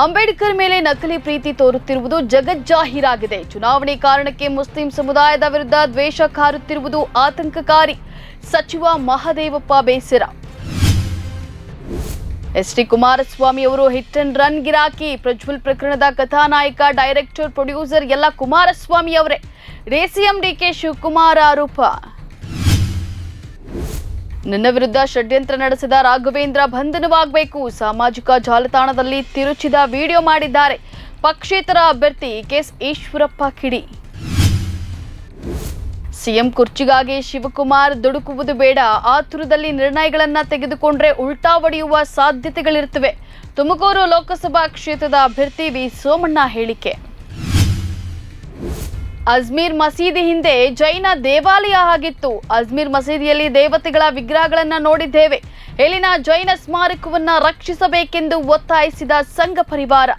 ಅಂಬೇಡ್ಕರ್ ಮೇಲೆ ನಕಲಿ ಪ್ರೀತಿ ತೋರುತ್ತಿರುವುದು ಜಗಜ್ಜಾಹಿರಾಗಿದೆ. ಚುನಾವಣೆ ಕಾರಣಕ್ಕೆ ಮುಸ್ಲಿಂ ಸಮುದಾಯದ ವಿರುದ್ಧ ದ್ವೇಷ ಕಾರುತ್ತಿರುವುದು ಆತಂಕಕಾರಿ. ಸಚಿವ ಮಹದೇವಪ್ಪ ಬೇಸರ. ಎಸ್ ಡಿ ಕುಮಾರಸ್ವಾಮಿ ಅವರು ಹಿಟ್ ಅಂಡ್ ರನ್ ಗಿರಾಕಿ. ಪ್ರಜ್ವಲ್ ಪ್ರಕರಣದ ಕಥಾನಾಯಕ, ಡೈರೆಕ್ಟರ್, ಪ್ರೊಡ್ಯೂಸರ್ ಎಲ್ಲ ಕುಮಾರಸ್ವಾಮಿ ಅವರೇ. ಡಿಸಿಎಂ ಡಿಕೆ ಶಿವಕುಮಾರ್ ಆರೋಪ. ನನ್ನ ವಿರುದ್ಧ ಷಡ್ಯಂತ್ರ ನಡೆಸಿದ ರಾಘವೇಂದ್ರ ಬಂಧನವಾಗಬೇಕು. ಸಾಮಾಜಿಕ ಜಾಲತಾಣದಲ್ಲಿ ತಿರುಚಿದ ವಿಡಿಯೋ ಮಾಡಿದ್ದಾರೆ. ಪಕ್ಷೇತರ ಅಭ್ಯರ್ಥಿ ಕೆಎಸ್ ಈಶ್ವರಪ್ಪ ಕಿಡಿ. ಸಿಎಂ ಕುರ್ಚಿಗಾಗಿ ಶಿವಕುಮಾರ್ ದುಡುಕುವುದು ಬೇಡ. ಆತುರದಲ್ಲಿ ನಿರ್ಣಯಗಳನ್ನು ತೆಗೆದುಕೊಂಡ್ರೆ ಉಲ್ಟಾ ಒಡೆಯುವ ಸಾಧ್ಯತೆಗಳಿರುತ್ತವೆ. ತುಮಕೂರು ಲೋಕಸಭಾ ಕ್ಷೇತ್ರದ ಅಭ್ಯರ್ಥಿ ವಿ ಸೋಮಣ್ಣ ಹೇಳಿಕೆ. ಅಜ್ಮೀರ್ ಮಸೀದಿ ಹಿಂದೆ ಜೈನ ದೇವಾಲಯ ಆಗಿತ್ತು. ಅಜ್ಮೀರ್ ಮಸೀದಿಯಲ್ಲಿ ದೇವತೆಗಳ ವಿಗ್ರಹಗಳನ್ನ ನೋಡಿದ್ದೇವೆ. ಇಲ್ಲಿನ ಜೈನ ಸ್ಮಾರಕವನ್ನ ರಕ್ಷಿಸಬೇಕೆಂದು ಒತ್ತಾಯಿಸಿದ ಸಂಘ ಪರಿವಾರ.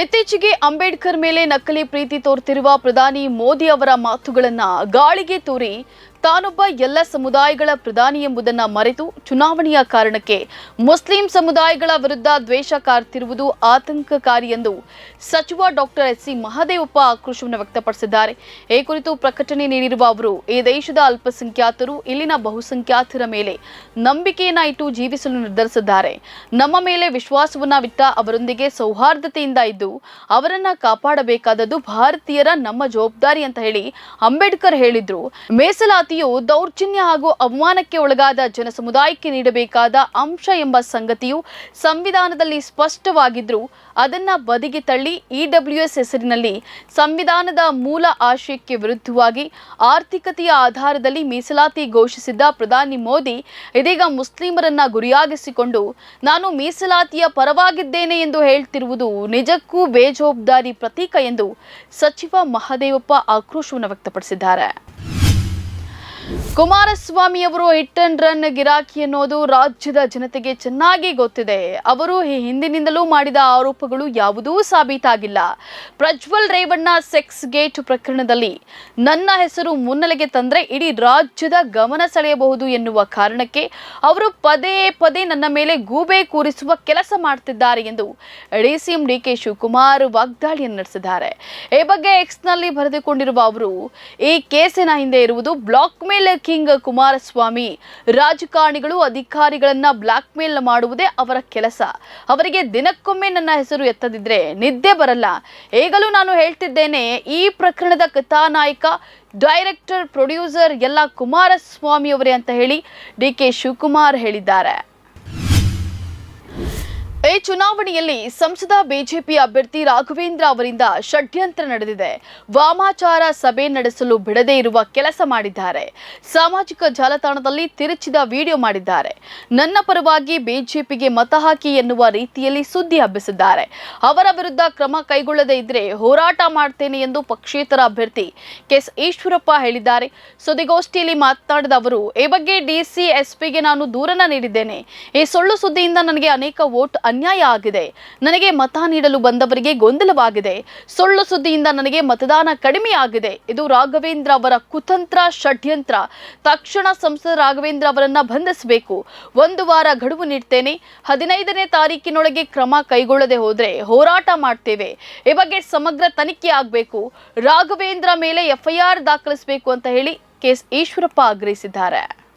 ಇತ್ತೀಚೆಗೆ ಅಂಬೇಡ್ಕರ್ ಮೇಲೆ ನಕಲಿ ಪ್ರೀತಿ ತೋರ್ತಿರುವ ಪ್ರಧಾನಿ ಮೋದಿ ಅವರ ಮಾತುಗಳನ್ನ ಗಾಳಿಗೆ ತೂರಿ ತಾನೊಬ್ಬ ಎಲ್ಲ ಸಮುದಾಯಗಳ ಪ್ರಧಾನಿ ಎಂಬುದನ್ನು ಮರೆತು ಚುನಾವಣೆಯ ಕಾರಣಕ್ಕೆ ಮುಸ್ಲಿಂ ಸಮುದಾಯಗಳ ವಿರುದ್ಧ ದ್ವೇಷ ಕಾರ್ತಿರುವುದು ಆತಂಕಕಾರಿ ಎಂದು ಸಚಿವ ಡಾಕ್ಟರ್ ಎಸ್ ಸಿ ಮಹದೇವಪ್ಪ ಆಕ್ರೋಶವನ್ನು ವ್ಯಕ್ತಪಡಿಸಿದ್ದಾರೆ. ಈ ಕುರಿತು ಪ್ರಕಟಣೆ ನೀಡಿರುವ ಅವರು, ಈ ದೇಶದ ಅಲ್ಪಸಂಖ್ಯಾತರು ಇಲ್ಲಿನ ಬಹುಸಂಖ್ಯಾತರ ಮೇಲೆ ನಂಬಿಕೆಯನ್ನ ಇಟ್ಟು ಜೀವಿಸಲು ನಿರ್ಧರಿಸಿದ್ದಾರೆ. ನಮ್ಮ ಮೇಲೆ ವಿಶ್ವಾಸವನ್ನ ವಿಟ್ಟ ಅವರೊಂದಿಗೆ ಸೌಹಾರ್ದತೆಯಿಂದ ಇದ್ದು, ಅವರನ್ನ ಕಾಪಾಡಬೇಕಾದದ್ದು ಭಾರತೀಯರ ನಮ್ಮ ಜವಾಬ್ದಾರಿ ಅಂತ ಹೇಳಿ ಅಂಬೇಡ್ಕರ್ ಹೇಳಿದ್ರು. ಮೀಸಲಾತಿಯು ದೌರ್ಜನ್ಯ ಹಾಗೂ ಅವಮಾನಕ್ಕೆ ಒಳಗಾದ ಜನಸಮುದಾಯಕ್ಕೆ ನೀಡಬೇಕಾದ ಅಂಶ ಎಂಬ ಸಂಗತಿಯು ಸಂವಿಧಾನದಲ್ಲಿ ಸ್ಪಷ್ಟವಾಗಿದ್ದರೂ ಅದನ್ನ ಬದಿಗೆ ತಳ್ಳಿ ಇಡಬ್ಲ್ಯೂಎಸ್ ಹೆಸರಿನಲ್ಲಿ ಸಂವಿಧಾನದ ಮೂಲ ಆಶಯಕ್ಕೆ ವಿರುದ್ಧವಾಗಿ ಆರ್ಥಿಕತೆಯ ಆಧಾರದಲ್ಲಿ ಮೀಸಲಾತಿ ಘೋಷಿಸಿದ್ದ ಪ್ರಧಾನಿ ಮೋದಿ ಇದೀಗ ಮುಸ್ಲಿಮರನ್ನ ಗುರಿಯಾಗಿಸಿಕೊಂಡು, ನಾನು ಮೀಸಲಾತಿಯ ಪರವಾಗಿದ್ದೇನೆ ಎಂದು ಹೇಳ್ತಿರುವುದು ನಿಜಕ್ಕೂ ಬೇಜವಾಬ್ದಾರಿ ಪ್ರತೀಕ ಎಂದು ಸಚಿವ ಮಹದೇವಪ್ಪ ಆಕ್ರೋಶವನ್ನು ವ್ಯಕ್ತಪಡಿಸಿದ್ದಾರೆ. ಕುಮಾರಸ್ವಾಮಿ ಅವರು ಹಿಟ್ ಅಂಡ್ ರನ್ ಗಿರಾಕಿ ಅನ್ನೋದು ರಾಜ್ಯದ ಜನತೆಗೆ ಚೆನ್ನಾಗಿ ಗೊತ್ತಿದೆ. ಅವರು ಈ ಹಿಂದಿನಿಂದಲೂ ಮಾಡಿದ ಆರೋಪಗಳು ಯಾವುದೂ ಸಾಬೀತಾಗಿಲ್ಲ. ಪ್ರಜ್ವಲ್ ರೇವಣ್ಣ ಸೆಕ್ಸ್ ಗೇಟ್ ಪ್ರಕರಣದಲ್ಲಿ ನನ್ನ ಹೆಸರು ಮುನ್ನೆಲೆಗೆ ತಂದ್ರೆ ಇಡೀ ರಾಜ್ಯದ ಗಮನ ಸೆಳೆಯಬಹುದು ಎನ್ನುವ ಕಾರಣಕ್ಕೆ ಅವರು ಪದೇ ಪದೇ ನನ್ನ ಮೇಲೆ ಗೂಬೆ ಕೂರಿಸುವ ಕೆಲಸ ಮಾಡ್ತಿದ್ದಾರೆ ಎಂದು ಡಿಸಿಎಂ ಡಿಕೆ ಶಿವಕುಮಾರ್ ವಾಗ್ದಾಳಿಯನ್ನು ನಡೆಸಿದ್ದಾರೆ. ಈ ಬಗ್ಗೆ ಎಕ್ಸ್ನಲ್ಲಿ ಬರೆದುಕೊಂಡಿರುವ ಅವರು, ಈ ಕೇಸಿನ ಹಿಂದೆ ಇರುವುದು ಬ್ಲಾಕ್ ಮೇಲ್ ಕಿಂಗ್ ಕುಮಾರಸ್ವಾಮಿ ರಾಜಕಾರಣಿಗಳು ಅಧಿಕಾರಿಗಳನ್ನ ಬ್ಲಾಕ್ ಮೇಲ್ ಮಾಡುವುದೇ ಅವರ ಕೆಲಸ. ಅವರಿಗೆ ದಿನಕ್ಕೊಮ್ಮೆ ನನ್ನ ಹೆಸರು ಎತ್ತದಿದ್ರೆ ನಿದ್ದೆ ಬರಲ್ಲ. ಈಗಲೂ ನಾನು ಹೇಳ್ತಿದ್ದೇನೆ, ಈ ಪ್ರಕರಣದ ಕಥಾನಾಯಕ, ಡೈರೆಕ್ಟರ್, ಪ್ರೊಡ್ಯೂಸರ್ ಎಲ್ಲ ಕುಮಾರಸ್ವಾಮಿ ಅವರೇ ಅಂತ ಹೇಳಿ ಡಿ ಕೆ ಶಿವಕುಮಾರ್ ಹೇಳಿದ್ದಾರೆ. ಈ ಚುನಾವಣೆಯಲ್ಲಿ ಸಂಸದ ಬಿಜೆಪಿ ಅಭ್ಯರ್ಥಿ ರಾಘವೇಂದ್ರ ಅವರಿಂದ ಷಡ್ಯಂತ್ರ ನಡೆದಿದೆ. ವಾಮಾಚಾರ ಸಭೆ ನಡೆಸಲು ಬಿಡದೇ ಇರುವ ಕೆಲಸ ಮಾಡಿದ್ದಾರೆ. ಸಾಮಾಜಿಕ ಜಾಲತಾಣದಲ್ಲಿ ತಿರುಚಿದ ವಿಡಿಯೋ ಮಾಡಿದ್ದಾರೆ. ನನ್ನ ಪರವಾಗಿ ಬಿಜೆಪಿಗೆ ಮತ ಹಾಕಿ ಎನ್ನುವ ರೀತಿಯಲ್ಲಿ ಸುದ್ದಿ ಹಬ್ಬಿಸಿದ್ದಾರೆ. ಅವರ ವಿರುದ್ಧ ಕ್ರಮ ಕೈಗೊಳ್ಳದೇ ಇದ್ರೆ ಹೋರಾಟ ಮಾಡ್ತೇನೆ ಎಂದು ಪಕ್ಷೇತರ ಅಭ್ಯರ್ಥಿ ಕೆಎಸ್ ಈಶ್ವರಪ್ಪ ಹೇಳಿದ್ದಾರೆ. ಸುದ್ದಿಗೋಷ್ಠಿಯಲ್ಲಿ ಮಾತನಾಡಿದ ಅವರು, ಈ ಬಗ್ಗೆ ಡಿಸಿ ಎಸ್ಪಿಗೆ ನಾನು ದೂರನ ನೀಡಿದ್ದೇನೆ. ಈ ಸುಳ್ಳು ಸುದ್ದಿಯಿಂದ ನನಗೆ ಅನೇಕ ವೋಟ್ ಅನ್ಯಾಯ ಆಗಿದೆ. ನನಗೆ ಮತ ನೀಡಲು ಬಂದವರಿಗೆ ಗೊಂದಲವಾಗಿದೆ. ಸುಳ್ಳು ಸುದ್ದಿಯಿಂದ ನನಗೆ ಮತದಾನ ಕಡಿಮೆ ಆಗಿದೆ. ಇದು ರಾಘವೇಂದ್ರ ಅವರ ಕುತಂತ್ರ ಷಡ್ಯಂತ್ರ. ತಕ್ಷಣ ಸಂಸದ ರಾಘವೇಂದ್ರ ಅವರನ್ನ ಬಂಧಿಸಬೇಕು. ಒಂದು ವಾರ ಗಡುವು ನೀಡ್ತೇನೆ. ಹದಿನೈದನೇ ತಾರೀಕಿನೊಳಗೆ ಕ್ರಮ ಕೈಗೊಳ್ಳದೆ ಹೋದ್ರೆ ಹೋರಾಟ ಮಾಡ್ತೇವೆ. ಈ ಬಗ್ಗೆ ಸಮಗ್ರ ತನಿಖೆ ಆಗಬೇಕು. ರಾಘವೇಂದ್ರ ಮೇಲೆ ಎಫ್ಐಆರ್ ದಾಖಲಿಸಬೇಕು ಅಂತ ಹೇಳಿ ಕೆಎಸ್ ಈಶ್ವರಪ್ಪ ಆಗ್ರಹಿಸಿದ್ದಾರೆ.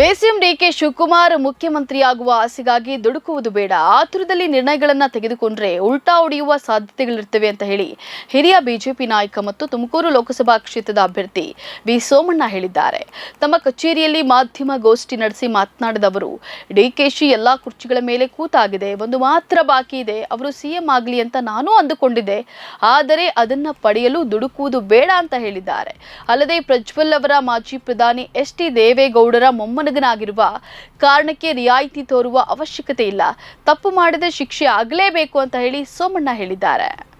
D C M D K Shivakumar ಮುಖ್ಯಮಂತ್ರಿಯಾಗುವ ಆಸೆಗಾಗಿ ದುಡುಕುವುದು ಬೇಡ. ಆತುರದಲ್ಲಿ ನಿರ್ಣಯಗಳನ್ನು ತೆಗೆದುಕೊಂಡ್ರೆ ಉಲ್ಟಾ ಹೊಡೆಯುವ ಸಾಧ್ಯತೆಗಳಿರ್ತವೆ ಅಂತ ಹೇಳಿ ಹಿರಿಯ ಬಿಜೆಪಿ ನಾಯಕ ಮತ್ತು ತುಮಕೂರು ಲೋಕಸಭಾ ಕ್ಷೇತ್ರದ ಅಭ್ಯರ್ಥಿ ವಿ ಸೋಮಣ್ಣ ಹೇಳಿದ್ದಾರೆ. ತಮ್ಮ ಕಚೇರಿಯಲ್ಲಿ ಮಾಧ್ಯಮ ಗೋಷ್ಠಿ ನಡೆಸಿ ಮಾತನಾಡಿದ ಅವರು ಡಿಕೆಶಿ ಎಲ್ಲಾ ಕುರ್ಚಿಗಳ ಮೇಲೆ ಕೂತಾಗಿದೆ. ಒಂದು ಮಾತ್ರ ಬಾಕಿ ಇದೆ. ಅವರು ಸಿಎಂ ಆಗಲಿ ಅಂತ ನಾನು ಅಂದುಕೊಂಡಿದ್ದೆ. ಆದರೆ ಅದನ್ನ ಪಡೆಯಲು ದುಡುಕುವುದು ಬೇಡ ಅಂತ ಹೇಳಿದ್ದಾರೆ. ಅಲ್ಲದೆ ಪ್ರಜ್ವಲ್ ಅವರ ಮಾಜಿ ಪ್ರಧಾನಿ ಎಸ್ ಟಿ ದೇವೇಗೌಡರ ಮೊಮ್ಮನ ಮೊಮ್ಮಗನಾಗಿರುವ ಕಾರಣಕ್ಕೆ ರಿಯಾಯಿತಿ ತೋರುವ ಅವಶ್ಯಕತೆ ಇಲ್ಲ. ತಪ್ಪು ಮಾಡಿದ ಶಿಕ್ಷೆ ಆಗಲೇಬೇಕು ಅಂತ ಹೇಳಿ ಸೋಮಣ್ಣ ಹೇಳಿದ್ದಾರೆ.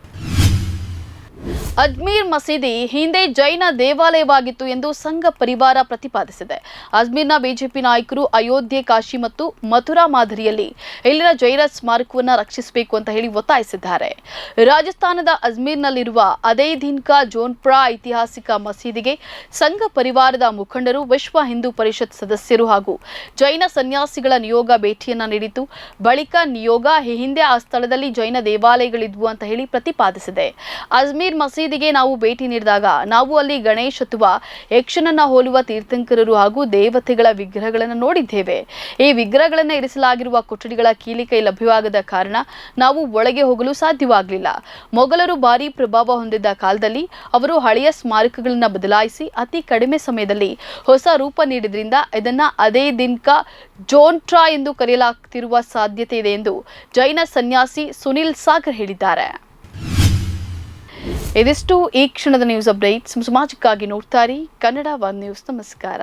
ಅಜ್ಮೀರ್ ಮಸೀದಿ ಹಿಂದೆ ಜೈನ ದೇವಾಲಯವಾಗಿತ್ತು ಎಂದು ಸಂಘ ಪರಿವಾರ ಪ್ರತಿಪಾದಿಸಿದೆ. ಅಜ್ಮೀರ್ನ ಬಿಜೆಪಿ ನಾಯಕರು ಅಯೋಧ್ಯೆ, ಕಾಶಿ ಮತ್ತು ಮಥುರಾ ಮಾದರಿಯಲ್ಲಿ ಇಲ್ಲಿನ ಜೈನ ಸ್ಮಾರಕವನ್ನು ರಕ್ಷಿಸಬೇಕು ಅಂತ ಹೇಳಿ ಒತ್ತಾಯಿಸಿದ್ದಾರೆ. ರಾಜಸ್ಥಾನದ ಅಜ್ಮೀರ್ನಲ್ಲಿರುವ ಅದೇ ದಿನ್ಕಾ ಜೋನ್ಪುರ ಐತಿಹಾಸಿಕ ಮಸೀದಿಗೆ ಸಂಘ ಪರಿವಾರದ ಮುಖಂಡರು ವಿಶ್ವ ಹಿಂದೂ ಪರಿಷತ್ ಸದಸ್ಯರು ಹಾಗೂ ಜೈನ ಸನ್ಯಾಸಿಗಳ ನಿಯೋಗ ಭೇಟಿಯನ್ನ ನೀಡಿತು ಬಳಿಕ ನಿಯೋಗ ಹಿಂದೆ ಆ ಸ್ಥಳದಲ್ಲಿ ಜೈನ ದೇವಾಲಯಗಳಿದ್ವು ಅಂತ ಹೇಳಿ ಪ್ರತಿಪಾದಿಸಿದೆ. ಅಜ್ಮೀರ್ ಮಸೀದಿಗೆ ನಾವು ಭೇಟಿ ನೀಡಿದಾಗ ನಾವು ಅಲ್ಲಿ ಗಣೇಶ್ ಅಥವಾ ಯಕ್ಷನನ್ನ ಹೋಲುವ ತೀರ್ಥಂಕರರು ಹಾಗೂ ದೇವತೆಗಳ ವಿಗ್ರಹಗಳನ್ನು ನೋಡಿದ್ದೇವೆ. ಈ ವಿಗ್ರಹಗಳನ್ನು ಇರಿಸಲಾಗಿರುವ ಕೊಠಡಿಗಳ ಕೀಲಿಕೈ ಲಭ್ಯವಾಗದ ಕಾರಣ ನಾವು ಒಳಗೆ ಹೋಗಲು ಸಾಧ್ಯವಾಗಲಿಲ್ಲ. ಮೊಘಲರು ಭಾರಿ ಪ್ರಭಾವ ಹೊಂದಿದ್ದ ಕಾಲದಲ್ಲಿ ಅವರು ಹಳೆಯ ಸ್ಮಾರಕಗಳನ್ನು ಬದಲಾಯಿಸಿ ಅತಿ ಕಡಿಮೆ ಸಮಯದಲ್ಲಿ ಹೊಸ ರೂಪ ನೀಡಿದ್ರಿಂದ ಇದನ್ನ ಅದೇ ದಿನಕ ಜೋನ್ಟ್ರಾ ಎಂದು ಕರೆಯಲಾಗ್ತಿರುವ ಸಾಧ್ಯತೆ ಇದೆ ಎಂದು ಜೈನ ಸನ್ಯಾಸಿ ಸುನಿಲ್ ಸಾಗರ್ ಹೇಳಿದ್ದಾರೆ. ಇದಿಷ್ಟು ಈ ಕ್ಷಣದ ನ್ಯೂಸ್ ಅಪ್ಡೇಟ್ ಸಮಾಜಕ್ಕಾಗಿ ನೋಡ್ತಾರೆ ಕನ್ನಡ ಒನ್ ನ್ಯೂಸ್ ನಮಸ್ಕಾರ.